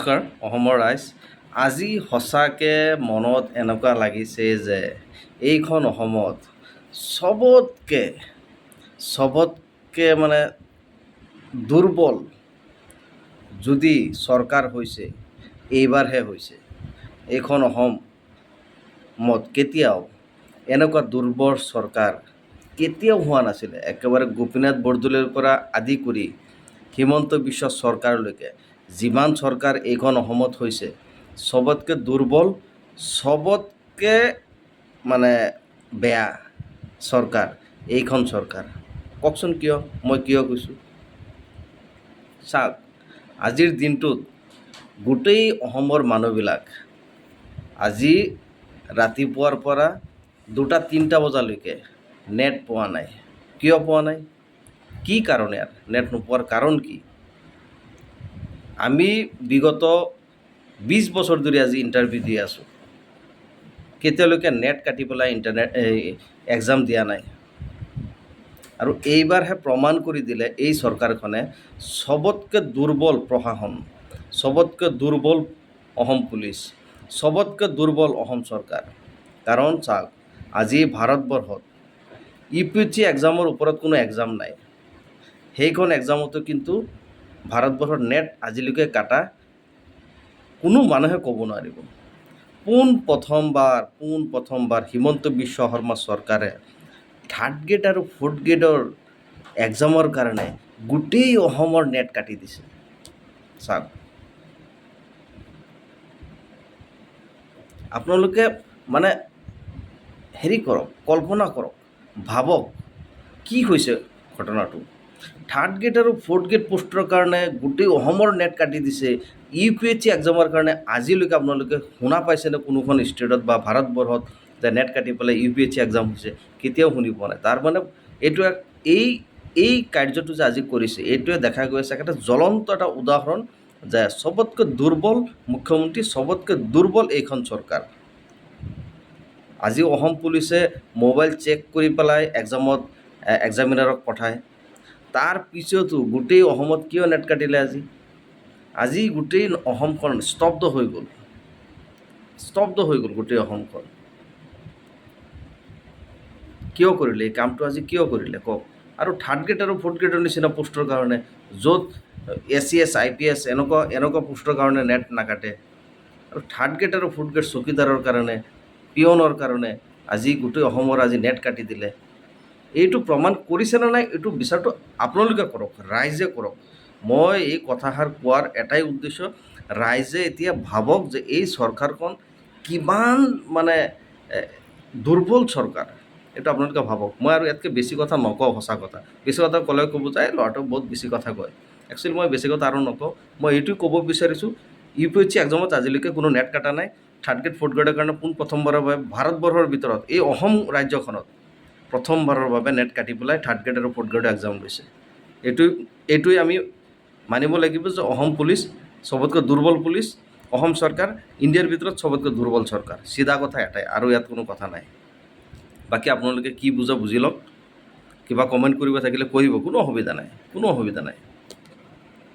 নমস্কাৰ অসমৰ ৰাইজ, আজি সঁচাকৈ মনত এনেকুৱা লাগিছে যে এইখন অসমত চবতকৈ চবতকৈ মানে দুৰ্বল যদি চৰকাৰ হৈছে, এইবাৰহে হৈছে। এইখন অসমত কেতিয়াও এনেকুৱা দুৰ্বল চৰকাৰ কেতিয়াও হোৱা নাছিলে। একেবাৰে গোপীনাথ বৰদলৈৰ পৰা আদি কৰি হিমন্ত বিশ্ব চৰকাৰলৈকে যিমান চৰকাৰ এইখন অসমত হৈছে, চবতকৈ দুৰ্বল, চবতকৈ মানে বেয়া চৰকাৰ, এইখন চৰকাৰ। কওকচোন কিয়, মই কিয় কৈছোঁ? চাওক, আজিৰ দিনটোত গোটেই অসমৰ মানুহবিলাক আজি ৰাতিপুৱাৰ পৰা দুটা তিনিটা বজালৈকে নেট পোৱা নাই। কিয় পোৱা নাই? কি কাৰণে আৰু নেট নোপোৱাৰ কাৰণ কি? আমি বিগত বিছ বছৰ ধৰি আজি ইণ্টাৰভিউ দি আছোঁ। কেতিয়ালৈকে নেট কাটি পেলাই ইণ্টাৰনেট এক্সাম দিয়া নাই। আৰু এইবাৰহে প্ৰমাণ কৰি দিলে এই চৰকাৰখনে চবতকৈ দুৰ্বল প্ৰশাসন, চবতকৈ দুৰ্বল অসম পুলিচ, চবতকৈ দুৰ্বল অসম চৰকাৰ। কাৰণ চাওক, আজি ভাৰতবৰ্ষত ইউ পি এছ চি এক্সামৰ ওপৰত কোনো এক্সাম নাই। সেইখন এক্সামতো কিন্তু ভাৰতবৰ্ষৰ নেট আজিলৈকে কাটা কোনো মানুহে ক'ব নোৱাৰিব। পোন প্ৰথমবাৰ পোন প্ৰথমবাৰ হিমন্ত বিশ্ব শৰ্মা চৰকাৰে থাৰ্ড গ্ৰেড আৰু ফ'ৰ্থ গ্ৰেডৰ এক্সামৰ কাৰণে গোটেই অসমৰ নেট কাটি দিছে। চাওক। আপোনালোকে মানে হেৰি কৰক, কল্পনা কৰক, ভাবক কি হৈছে ঘটনাটো। থাৰ্ড গ্ৰেড আৰু ফ'ৰ্থ গ্ৰেড পোষ্টৰ কাৰণে গোটেই অসমৰ নেট কাটি দিছে। ইউ পি এছ চি এক্সামৰ কাৰণে আজিলৈকে আপোনালোকে শুনা পাইছেনে কোনোখন ষ্টেটত বা ভাৰতবৰ্ষত যে নেট কাটি পেলাই U P S C exam হৈছে, কেতিয়াও শুনি পোৱা নাই। তাৰ মানে এইটো এই এই কাৰ্যটো যে আজি কৰিছে, এইটোৱে দেখা গৈ আছে। এটা জ্বলন্ত এটা উদাহৰণ যে চবতকৈ দুৰ্বল মুখ্যমন্ত্ৰী, চবতকৈ দুৰ্বল এইখন চৰকাৰ। আজি অসম পুলিচে মোবাইল চেক কৰি পেলাই এক্সামত এক্সামিনাৰক পঠায়। তাৰ পিছতো গোটেই অসমত কিয় নেট কাটিলে আজি? আজি গোটেই অসমখন স্তব্ধ হৈ গ'ল। স্তব্ধ হৈ গ'ল গোটেই অসমখন। কিয় কৰিলে? এই কামটো আজি কিয় কৰিলে? কওক। আৰু থাৰ্ড গ্ৰেড আৰু ফ'ৰ্থ গ্ৰেডৰ নিচিনা পোষ্টৰ কাৰণে য'ত A C S I P S এনেকুৱা এনেকুৱা পোষ্টৰ কাৰণে নেট নাকাটে। আৰু থাৰ্ড গ্ৰেড আৰু ফ'ৰ্থ গ্ৰেড চকীদাৰৰ কাৰণে, পিয়নৰ কাৰণে আজি গোটেই অসমৰ আজি নেট কাটি দিলে। এইটো প্ৰমাণ কৰিছেনে নাই, এইটো বিচাৰটো আপোনালোকে কৰক, ৰাইজে কৰক। মই এই কথাষাৰ কোৱাৰ এটাই উদ্দেশ্য, ৰাইজে এতিয়া ভাবক যে এই চৰকাৰখন কিমান মানে দুৰ্বল চৰকাৰ। এইটো আপোনালোকে ভাবক। মই আৰু ইয়াতকৈ বেছি কথা নকওঁ, সঁচা কথা। বেছি কথা ক'লে ক'ব যে, "এই ল'ৰাটোক বহুত বেছি কথা কয়। একচুৱেলি মই বেছি কথা আৰু নকওঁ। মই এইটোৱে ক'ব বিচাৰিছোঁ ইউ পি এছ চি এক্সামত আজিলৈকে কোনো নেট কাটা নাই। থাৰ্ড গ্ৰেড ফ'ৰ্থ গ্ৰেডৰ কাৰণে পোন প্ৰথমবাৰৰ বাবে ভাৰতবৰ্ষৰ ভিতৰত, এই অসম ৰাজ্যখনত প্ৰথমবাৰৰ বাবে নেট কাটি পেলাই থাৰ্ড গ্ৰেড আৰু ফ'ৰ্থ গ্ৰেডৰ এক্সাম লৈছে। এইটোৱে এইটোৱে আমি মানিব লাগিব যে অসম পুলিচ, চবতকৈ দুৰ্বল পুলিচ, অসম চৰকাৰ, ইণ্ডিয়াৰ ভিতৰত চবতকৈ দুৰ্বল চৰকাৰ, চিধা কথা এটাই, আৰু ইয়াত কোনো কথা নাই। বাকী আপোনালোকে কি বুজা বুজি লওক, কিবা কমেণ্ট কৰিব থাকিলে কৰিব, কোনো অসুবিধা নাই, কোনো অসুবিধা নাই।